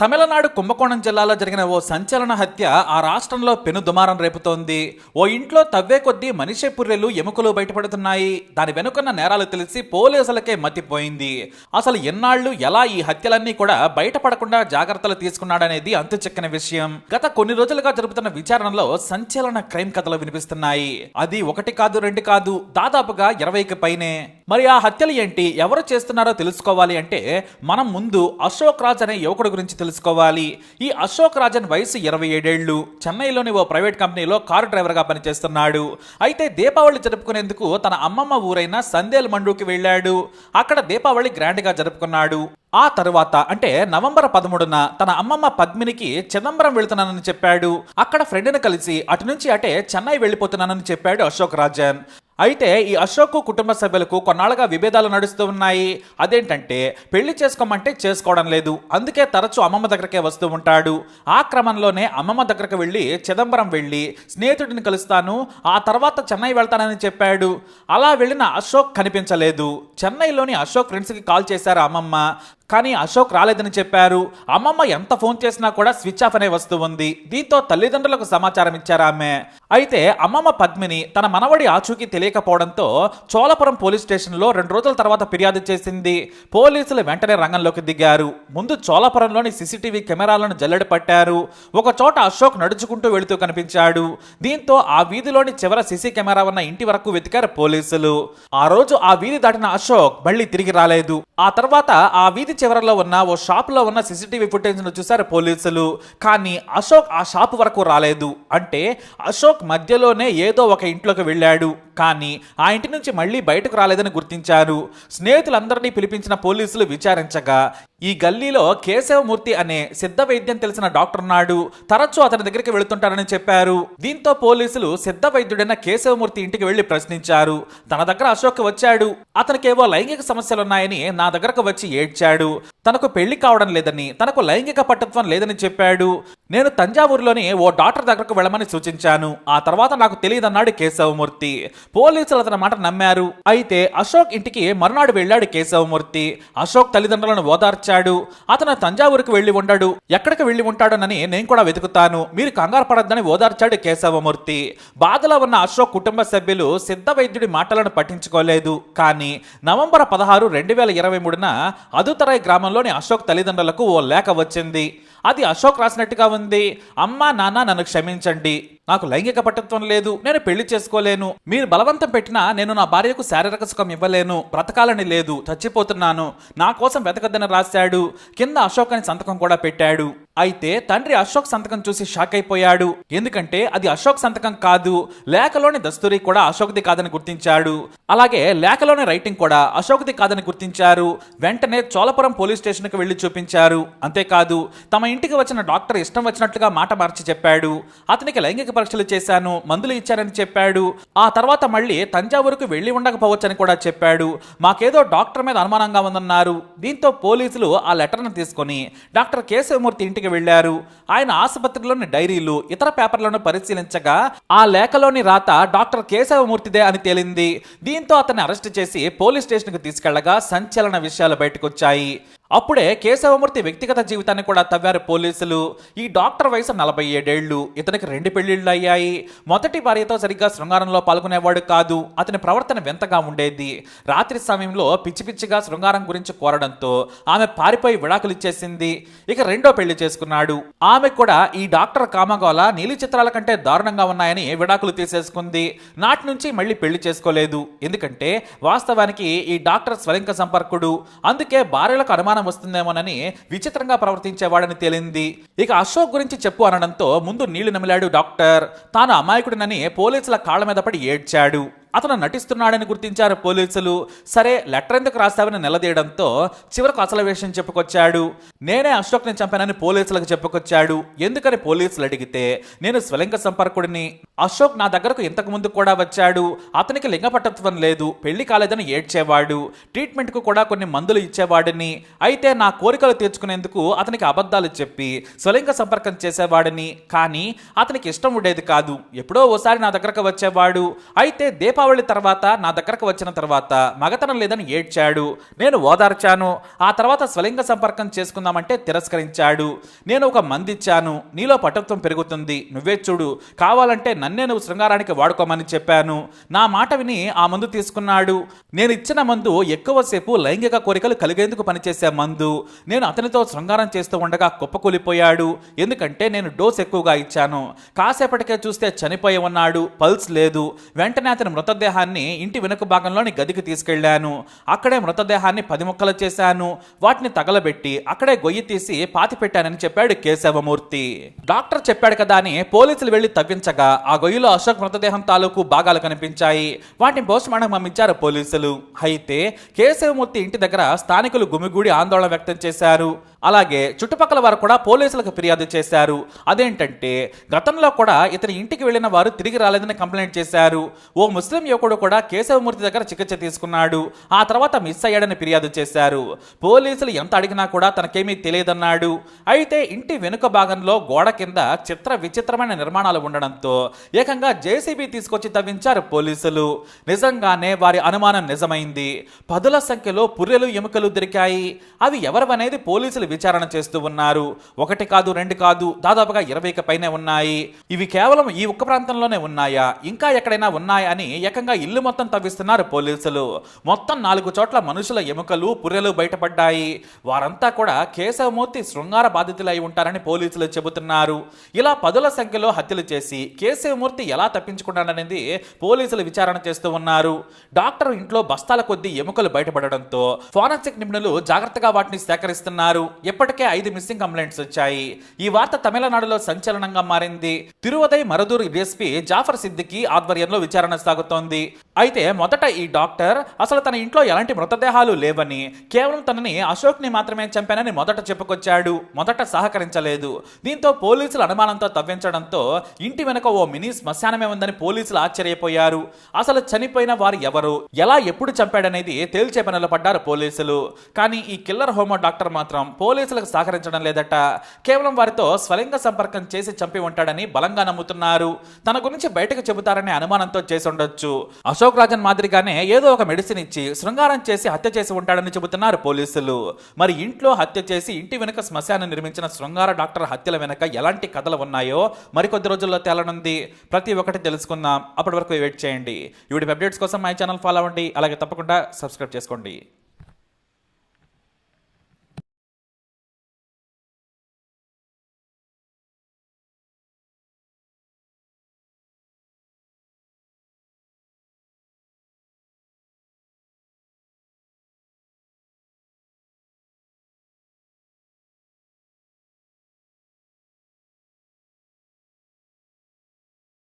తమిళనాడు కుంభకోణం జిల్లాలో జరిగిన ఓ సంచలన హత్య ఆ రాష్ట్రంలో పెను దుమారం రేపుతోంది. ఓ ఇంట్లో తవ్వే కొద్దీ మనిషి పుర్రెలు ఎముకలు బయటపడుతున్నాయి. దాని వెనుకన్న నేరాలు తెలిసి పోలీసులకే మతిపోయింది. అసలు ఎన్నాళ్ళు ఎలా ఈ హత్యలన్నీ కూడా బయటపడకుండా జాగ్రత్తలు తీసుకున్నాడనేది అంతు చిక్కని విషయం. గత కొన్ని రోజులుగా జరుపుతున్న విచారణలో సంచలన క్రైమ్ కథలు వినిపిస్తున్నాయి. అది ఒకటి కాదు రెండు కాదు దాదాపుగా ఇరవైకి పైనే. మరి ఆ హత్యలు ఏంటి? ఎవరు చేస్తున్నారో తెలుసుకోవాలి అంటే మనం ముందు అశోక్ రాజ్ అనే యువకుడు గురించి తెలుసుకోవాలి. ఈ అశోక్ రాజన్ వయసు ఇరవై ఏడేళ్ళు చెన్నైలోని ఓ ప్రైవేట్ కంపెనీలో కారు డ్రైవర్గా పనిచేస్తున్నాడు. అయితే దీపావళి జరుపుకునేందుకు తన అమ్మమ్మ ఊరైన సందేల్ మండూకి వెళ్ళాడు. అక్కడ దీపావళి గ్రాండ్గా జరుపుకున్నాడు. ఆ తరువాత అంటే నవంబర్ పదమూడున తన అమ్మమ్మ పద్మినికి చిదంబరం వెళుతున్నానని చెప్పాడు. అక్కడ ఫ్రెండ్ని కలిసి అటు నుంచి అటే చెన్నై వెళ్ళిపోతున్నానని చెప్పాడు అశోక్ రాజన్. అయితే ఈ అశోక్ కుటుంబ సభ్యులకు కొన్నాళ్ళుగా విభేదాలు నడుస్తూ ఉన్నాయి. అదేంటంటే పెళ్ళి చేసుకోమంటే చేసుకోవడం లేదు. అందుకే తరచూ అమ్మమ్మ దగ్గరకే వస్తూ ఉంటాడు. ఆ క్రమంలోనే అమ్మమ్మ దగ్గరకు వెళ్ళి చిదంబరం వెళ్ళి స్నేహితుడిని కలుస్తాను. ఆ తర్వాత చెన్నై వెళ్తానని చెప్పాడు. అలా వెళ్ళిన అశోక్ కనిపించలేదు. చెన్నైలోని అశోక్ ఫ్రెండ్స్కి కాల్ చేశారు అమ్మమ్మ. కానీ అశోక్ రాలేదని చెప్పారు. అమ్మమ్మ ఎంత ఫోన్ చేసినా కూడా స్విచ్ ఆఫ్ అనే వస్తూ ఉంది. దీంతో తల్లిదండ్రులకు సమాచారం ఇచ్చారు ఆమె? అయితే అమ్మమ్మ పద్మిని తన మనవడి ఆచూకీ తెలియకపోవడంతో చోళపురం పోలీస్ స్టేషన్లో రెండు రోజుల తర్వాత ఫిర్యాదు చేసింది. పోలీసులు వెంటనే రంగంలోకి దిగారు. ముందు చోళపురంలోని సీసీటీవీ కెమెరాలను జల్లెడ పట్టారు. ఒక చోట అశోక్ నడుచుకుంటూ వెళుతూ కనిపించాడు. దీంతో ఆ వీధిలోని చివర సీసీ కెమెరా ఉన్న ఇంటి వరకు వెతికారు పోలీసులు. ఆ రోజు ఆ వీధి దాటిన అశోక్ మళ్ళీ తిరిగి రాలేదు. ఆ తర్వాత ఆ వీధి చివరలో ఉన్న ఓ షాప్లో ఉన్న సీసీటీవీ ఫుటేజ్ను చూశారు పోలీసులు. కానీ అశోక్ ఆ షాప్ వరకు రాలేదు. అంటే అశోక్ మధ్యలోనే ఏదో ఒక ఇంట్లోకి వెళ్ళాడు. కానీ ఆ ఇంటి నుంచి మళ్ళీ బయటకు రాలేదని గుర్తించారు. స్నేహితులందరినీ పిలిపించిన పోలీసులు విచారించగా ఈ గల్లీలో కేశవమూర్తి అనే సిద్ధ వైద్యం తెలిసిన డాక్టర్ ఉన్నాడు తరచూ అతని దగ్గరికి వెళుతుంటారని చెప్పారు. దీంతో పోలీసులు సిద్ధ వైద్యుడైన కేశవమూర్తి ఇంటికి వెళ్ళి ప్రశ్నించారు. తన దగ్గర అశోక్ వచ్చాడు. అతనికేవో లైంగిక సమస్యలున్నాయని నా దగ్గరకు వచ్చి ఏడ్చాడు. తనకు పెళ్ళి కావడం లేదని తనకు లైంగిక పటత్వం లేదని చెప్పాడు. నేను తంజావూరులోని ఓ డాక్టర్ దగ్గరకు వెళ్ళమని సూచించాను. ఆ తర్వాత నాకు తెలియదన్నాడు కేశవమూర్తి. పోలీసులు అతని మాట నమ్మారు. అయితే అశోక్ ఇంటికి మరునాడు వెళ్ళాడు కేశవమూర్తి. అశోక్ తల్లిదండ్రులను ఓదార్చాడు. అతను తంజావూరుకు వెళ్ళి ఉండడు. ఎక్కడికి వెళ్ళి ఉంటాడోనని నేను కూడా వెతుకుతాను. మీరు కంగారు పడద్దని ఓదార్చాడు కేశవమూర్తి. బాధలో ఉన్న అశోక్ కుటుంబ సభ్యులు సిద్ధ వైద్యుడి మాటలను పట్టించుకోలేదు. కానీ నవంబర్ పదహారు రెండు వేల ఇరవై మూడున అదుతరాయ్ గ్రామంలోని అశోక్ తల్లిదండ్రులకు ఓ లేఖ వచ్చింది. అది అశోక్ రాసినట్టుగా ఉంది. అమ్మా నాన్న నన్ను క్షమించండి. నాకు లైంగిక పట్టుత్వం లేదు. నేను పెళ్ళి చేసుకోలేను. మీరు బలవంతం పెట్టినా నేను నా భార్యకు శారీరక సుఖం ఇవ్వలేను. బ్రతకాలని లేదు. చచ్చిపోతున్నాను. నా కోసం వెతకద్దని రాశాడు. కింద అశోక్ అని సంతకం కూడా పెట్టాడు. అయితే తండ్రి అశోక్ సంతకం చూసి షాక్ అయిపోయాడు. ఎందుకంటే అది అశోక్ సంతకం కాదు లేఖలోని దస్తూరి కూడా అశోక్ది కాదని గుర్తించాడు. అలాగే లేఖలోని రైటింగ్ కూడా అశోక్ది కాదని గుర్తించారు. వెంటనే చోళపురం పోలీస్ స్టేషన్కి వెళ్ళి చూపించారు. అంతేకాదు తమ ఇంటికి వచ్చిన డాక్టర్ ఇష్టం వచ్చినట్లుగా మాట మార్చి చెప్పాడు. అతనికి లైంగిక పరీక్షలు చేశాను మందులు ఇచ్చారని చెప్పాడు. ఆ తర్వాత మళ్ళీ తంజావూరుకు వెళ్ళి ఉండకపోవచ్చని కూడా చెప్పాడు. మాకేదో డాక్టర్ మీద అనుమానంగా ఉందన్నారు. దీంతో పోలీసులు ఆ లెటర్ను తీసుకొని డాక్టర్ కేశవమూర్తి ఇంటికి వెళ్ళారు ఆయన ఆసుపత్రిలోని డైరీలు ఇతర పేపర్లను పరిశీలించగా ఆ లేఖలోని రాత డాక్టర్ కేశవమూర్తిదే అని తేలింది. దీంతో అతన్ని అరెస్ట్ చేసి పోలీస్ స్టేషన్కు తీసుకెళ్ళగా సంచలన విషయాలు బయటకొచ్చాయి. అప్పుడే కేశవమూర్తి వ్యక్తిగత జీవితాన్ని కూడా తవ్వారు పోలీసులు. ఈ డాక్టర్ వయసు నలభై ఏడేళ్ళు ఇతనికి రెండు పెళ్ళిళ్ళు అయ్యాయి మొదటి భార్యతో సరిగ్గా శృంగారంలో పాల్గొనేవాడు కాదు. అతని ప్రవర్తన వింతగా ఉండేది. రాత్రి సమయంలో పిచ్చి పిచ్చిగా శృంగారం గురించి కోరడంతో ఆమె పారిపోయి విడాకులు ఇచ్చేసింది. ఇక రెండో పెళ్ళి చేసుకున్నాడు. ఆమె కూడా ఈ డాక్టర్ కామగోళ నీలి చిత్రాల కంటే దారుణంగా ఉన్నాయని విడాకులు తీసేసుకుంది. నాటి నుంచి మళ్ళీ పెళ్ళి చేసుకోలేదు. ఎందుకంటే వాస్తవానికి ఈ డాక్టర్ స్వలింక సంపర్కుడు. అందుకే భార్యలకు అనుమానం వస్తుందేమోనని విచిత్రంగా ప్రవర్తించేవాడని తేలింది. ఇక అశోక్ గురించి చెప్పు అనడంతో ముందు నీళ్ళు నమిలాడు డాక్టర్. తాను అమాయకుడినని పోలీసుల కాళ్ళ మీద పడి ఏడ్చాడు. అతను నటిస్తున్నాడని గుర్తించారు పోలీసులు. సరే లెటర్ ఎందుకు రాస్తావని నిలదీయడంతో చివరకు అసలు విషయం చెప్పుకొచ్చాడు. నేనే అశోక్ని చంపానని పోలీసులకు చెప్పుకొచ్చాడు. ఎందుకని పోలీసులు అడిగితే నేను స్వలింగ సంపర్కుడిని. అశోక్ నా దగ్గరకు ఇంతకు ముందు కూడా వచ్చాడు. అతనికి లింగపట్టత్వం లేదు పెళ్ళి కాలేదని ఏడ్చేవాడు. ట్రీట్మెంట్కు కూడా కొన్ని మందులు ఇచ్చేవాడిని. అయితే నా కోరికలు తీర్చుకునేందుకు అతనికి అబద్ధాలు చెప్పి స్వలింగ సంపర్కం చేసేవాడిని. కానీ అతనికి ఇష్టం ఉండేది కాదు. ఎప్పుడో ఓసారి నా దగ్గరకు వచ్చేవాడు. అయితే దీపావళి దీపావళి తర్వాత నా దగ్గరకు వచ్చిన తర్వాత మగతనం లేదని ఏడ్చాడు. నేను ఓదార్చాను. ఆ తర్వాత స్వలింగ సంపర్కం చేసుకుందామంటే తిరస్కరించాడు. నేను ఒక మందిచ్చాను. నీలో పటత్వం పెరుగుతుంది. నువ్వే చూడు. కావాలంటే నన్నే నువ్వు శృంగారానికి వాడుకోమని చెప్పాను. నా మాట విని ఆ మందు తీసుకున్నాడు. నేను ఇచ్చిన మందు ఎక్కువసేపు లైంగిక కోరికలు కలిగేందుకు పనిచేసే మందు. నేను అతనితో శృంగారం చేస్తూ ఉండగా కుప్పకూలిపోయాడు. ఎందుకంటే నేను డోస్ ఎక్కువగా ఇచ్చాను. కాసేపటికే చూస్తే చనిపోయి ఉన్నాడు. పల్స్ లేదు. వెంటనే అతని మృతదేహాన్ని ఇంటి వెనుక భాగంలోని గదికి తీసుకెళ్ళాను అక్కడే మృతదేహాన్ని పది ముక్కలు చేశాను. వాటిని తగలబెట్టి అక్కడే గొయ్యి తీసి పాతి పెట్టానని చెప్పాడు కేశవమూర్తి. డాక్టర్ చెప్పాడు కదా అని పోలీసులు వెళ్ళి తవ్వించగా ఆ గొయ్యిలో అశోక్ మృతదేహం తాలూకు భాగాలు కనిపించాయి. వాటిని పోస్ట్మార్టం పంపించారు పోలీసులు. అయితే కేశవమూర్తి ఇంటి దగ్గర స్థానికులు గుమిగూడి ఆందోళన వ్యక్తం చేశారు. అలాగే చుట్టుపక్కల వారు కూడా పోలీసులకు ఫిర్యాదు చేశారు. అదేంటంటే గతంలో కూడా ఇతని ఇంటికి వెళ్ళిన వారు తిరిగి రాలేదని కంప్లైంట్ చేశారు. ఓ ముస్లిం యువకుడు కూడా కేశవమూర్తి దగ్గర చికిత్స తీసుకున్నాడు. ఆ తర్వాత మిస్ అయ్యాడని ఫిర్యాదు చేశారు. పోలీసులు ఎంత అడిగినా కూడా తనకేమీ తెలియదన్నాడు. అయితే ఇంటి వెనుక భాగంలో గోడ కింద చిత్ర విచిత్రమైన నిర్మాణాలు ఉండడంతో ఏకంగా జేసీబీ తీసుకొచ్చి తవ్వించారు పోలీసులు. నిజంగానే వారి అనుమానం నిజమైంది. పదుల సంఖ్యలో పుర్రెలు ఎముకలు దొరికాయి. అవి ఎవరివనేది పోలీసులు విచారణ చేస్తూ ఉన్నారు. ఒకటి కాదు రెండు కాదు దాదాపుగా ఇరవైకి పైనే ఉన్నాయి. ఇవి కేవలం ఈ ఒక్క ప్రాంతంలోనే ఉన్నాయా? ఇంకా ఎక్కడైనా ఉన్నాయా అని ఏకంగా ఇల్లు మొత్తం తవ్విస్తున్నారు పోలీసులు. మొత్తం నాలుగు చోట్ల మనుషుల ఎముకలు పుర్రెలు బయటపడ్డాయి. వారంతా కూడా కేశవమూర్తి శృంగార బాధితులై ఉంటారని పోలీసులు చెబుతున్నారు. ఇలా పదుల సంఖ్యలో హత్యలు చేసి కేశవమూర్తి ఎలా తప్పించుకున్నాడనేది పోలీసులు విచారణ చేస్తూ ఉన్నారు. డాక్టర్ ఇంట్లో బస్తాల కొద్దీ ఎముకలు బయటపడడంతో ఫోరెన్సిక్ నిపుణులు జాగ్రత్తగా వాటిని సేకరిస్తున్నారు. ఇప్పటికే ఐదు మిస్సింగ్ కంప్లైంట్స్ వచ్చాయి. ఈ వార్త తమిళనాడులో సంచలనంగా మారింది. తిరువదై మరదూరు ఎస్పీ జాఫర్ సిద్దికి ఆధ్వర్యంలో విచారణ సాగుతోంది. అయితే మొదట ఈ డాక్టర్ అసలు తన ఇంట్లో ఎలాంటి మృతదేహాలు లేవని కేవలం తనని అశోక్ని మాత్రమే చంపానని మొదట చెప్పుకొచ్చాడు. మొదట సహకరించలేదు. దీంతో పోలీసులు అనుమానంతో తవ్వించడంతో ఇంటి వెనుక ఓ మినీ శ్మశానమే ఉందని పోలీసులు ఆశ్చర్యపోయారు. అసలు చనిపోయిన వారు ఎవరు? ఎలా ఎప్పుడు చంపాడనేది తేల్చే పనిలో పడ్డారు పోలీసులు. కానీ ఈ కిల్లర్ హోమో డాక్టర్ మాత్రం పోలీసులకు సహకరించడం లేదట. కేవలం వారితో స్వలింగ సంపర్కం చేసి చంపి ఉంటాడని బలంగా నమ్ముతున్నారు. తన గురించి బయటకు చెబుతారనే అనుమానంతో చేసి ఉండొచ్చు అశోక్ రాజన్ మాదిరిగానే ఏదో ఒక మెడిసిన్ ఇచ్చి శృంగారం చేసి హత్య చేసి ఉంటాడని చెబుతున్నారు పోలీసులు. మరి ఇంట్లో హత్య చేసి ఇంటి వెనుక శ్మశానం నిర్మించిన శృంగార డాక్టర్ హత్యల వెనుక ఎలాంటి కథలు ఉన్నాయో మరికొద్ది రోజుల్లో తేలనుంది. ప్రతి ఒక్కటి తెలుసుకుందాం. అప్పటి వరకు వెయిట్ చేయండి. వీడి అప్డేట్స్ కోసం మై ఛానల్ ఫాలో అవ్వండి. అలాగే తప్పకుండా సబ్స్క్రైబ్ చేసుకోండి.